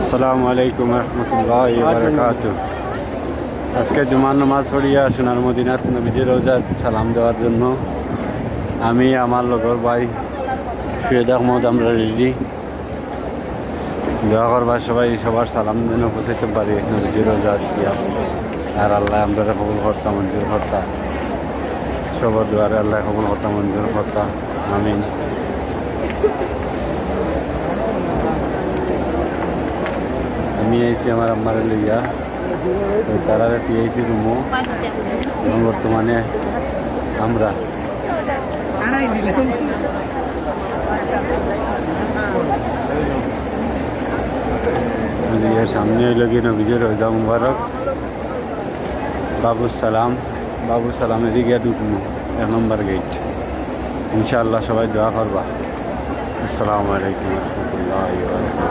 আসসালামু আলাইকুম রহমতুল্লাহ বারকাত আজকে জুমার নামাজ পড়িয়া সোনার মদিনাত নবীজির রোজার সালাম দেওয়ার জন্য আমি আমার লগর ভাই সৈয়দ আহমদ, আমরা রেডি। দোয়া করবার সবাই, সবার সালাম যেন পৌঁছাইতে পারি নবীজির রোজা দিয়া আর আল্লাহ আমরা কবুল কর্তা, মঞ্জুর কর্তা। সবার দুয়ারে আল্লাহ কবুল কর্তা, মঞ্জুর কর্তা। আমিন। আমি আইছি আমার আম্মারে লইয়া। তারা পেয়েছি রুমো এবং বর্তমানে আমরা। সামনে হইল কি নবীজের রোজা মুবারক। বাবু সালাম। বাবু সালাম এদিকে ঢুকবো এক নম্বর গেট ইনশাআল্লাহ সবাই দোয়া করবা। আসসালামু আলাইকুম রহমতুল্লাহ